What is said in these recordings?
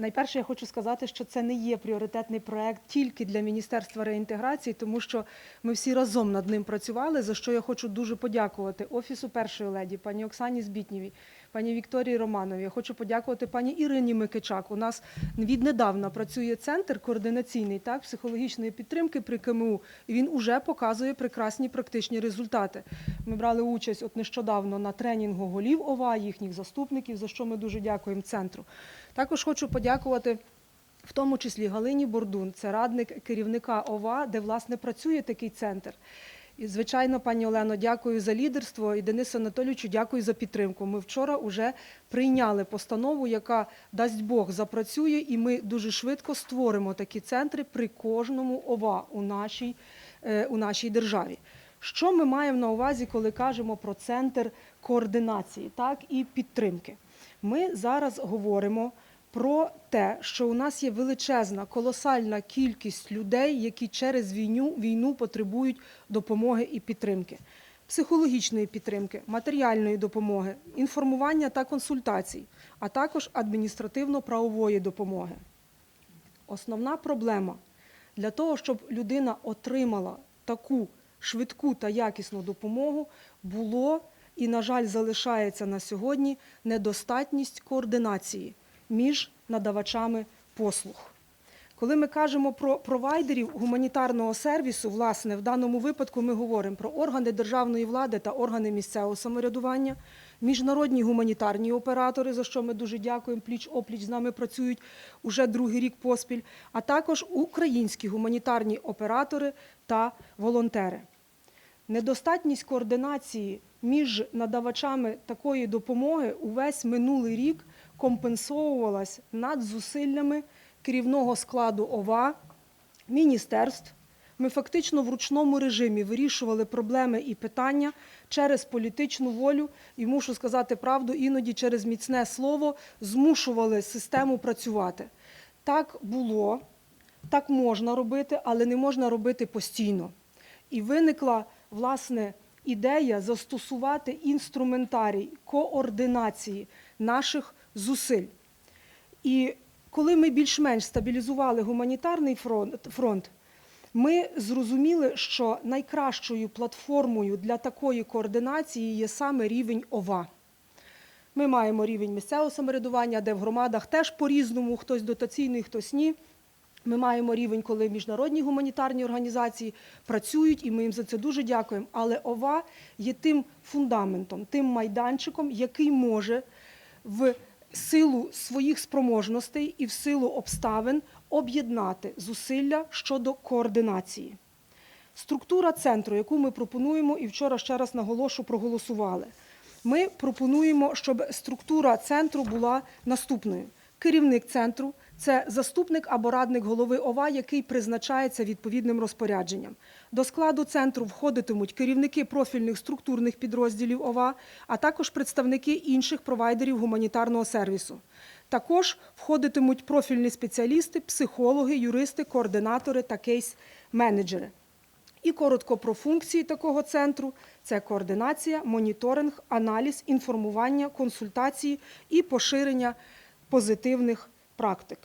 Найперше, я хочу сказати, що це не є пріоритетний проект тільки для Міністерства реінтеграції, тому що ми всі разом над ним працювали. За що я хочу дуже подякувати офісу першої леді, пані Оксані Збітнєвій, пані Вікторії Романовій. Я хочу подякувати пані Ірині Микичак. У нас віднедавна працює центр координаційний так психологічної підтримки при КМУ. І він уже показує прекрасні практичні результати. Ми брали участь от нещодавно на тренінгу голів ОВА, їхніх заступників, за що ми дуже дякуємо центру. Також хочу подякувати. В тому числі Галині Бордун, це радник керівника ОВА, де власне працює такий центр. І, звичайно, пані Олено, дякую за лідерство і Денису Анатолійовичу, дякую за підтримку. Ми вчора вже прийняли постанову, яка дасть Бог запрацює, і ми дуже швидко створимо такі центри при кожному ОВА у нашій, е, у нашій державі. Що ми маємо на увазі, коли кажемо про центр координації, так і підтримки? Ми зараз говоримо про те, що у нас є величезна, колосальна кількість людей, які через війну, війну потребують допомоги і підтримки, психологічної підтримки, матеріальної допомоги, інформування та консультацій, а також адміністративно-правової допомоги. Основна проблема для того, щоб людина отримала таку швидку та якісну допомогу, було і, на жаль, залишається на сьогодні недостатність координації між надавачами послуг. Коли ми кажемо про провайдерів гуманітарного сервісу, власне, в даному випадку ми говоримо про органи державної влади та органи місцевого самоврядування, міжнародні гуманітарні оператори, за що ми дуже дякуємо, пліч-опліч з нами працюють уже другий рік поспіль, а також українські гуманітарні оператори та волонтери. Недостатність координації між надавачами такої допомоги увесь минулий рік компенсовувалась над зусиллями керівного складу ОВА, міністерств. Ми фактично в ручному режимі вирішували проблеми і питання через політичну волю, і мушу сказати правду, іноді через міцне слово змушували систему працювати. Так було, так можна робити, але не можна робити постійно. І виникла власне ідея застосувати інструментарій координації наших зусиль. І коли ми більш-менш стабілізували гуманітарний фронт, ми зрозуміли, що найкращою платформою для такої координації є саме рівень ОВА. Ми маємо рівень місцевого самоврядування, де в громадах теж по-різному, хтось дотаційний, хтось ні. Ми маємо рівень, коли міжнародні гуманітарні організації працюють, і ми їм за це дуже дякуємо. Але ОВА є тим фундаментом, тим майданчиком, який може в силу своїх спроможностей і в силу обставин об'єднати зусилля щодо координації. Структура центру, яку ми пропонуємо, і вчора ще раз наголошу, проголосували. Ми пропонуємо, щоб структура центру була наступною. Керівник центру це заступник або радник голови ОВА, який призначається відповідним розпорядженням. До складу центру входитимуть керівники профільних структурних підрозділів ОВА, а також представники інших провайдерів гуманітарного сервісу. Також входитимуть профільні спеціалісти, психологи, юристи, координатори та кейс-менеджери. І коротко про функції такого центру: це координація, моніторинг, аналіз, інформування, консультації і поширення позитивних практик.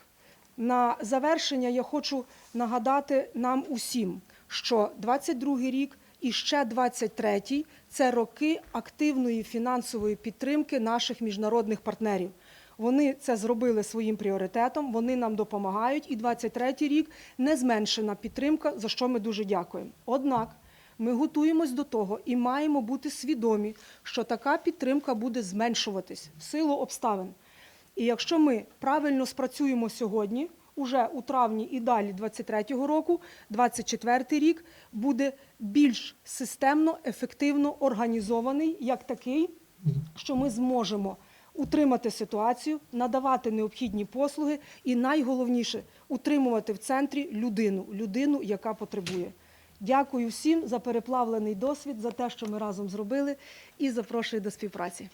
На завершення я хочу нагадати нам усім, що 22 рік і ще 23 – це роки активної фінансової підтримки наших міжнародних партнерів. Вони це зробили своїм пріоритетом, вони нам допомагають, і 23 рік не зменшена підтримка, за що ми дуже дякуємо. Однак ми готуємось до того і маємо бути свідомі, що така підтримка буде зменшуватись в силу обставин. І якщо ми правильно спрацюємо сьогодні, уже у травні і далі 23-го року, 24-й рік буде більш системно, ефективно організований як такий, що ми зможемо утримати ситуацію, надавати необхідні послуги і найголовніше утримувати в центрі людину, людину, яка потребує. Дякую всім за переплавлений досвід, за те, що ми разом зробили, і запрошую до співпраці.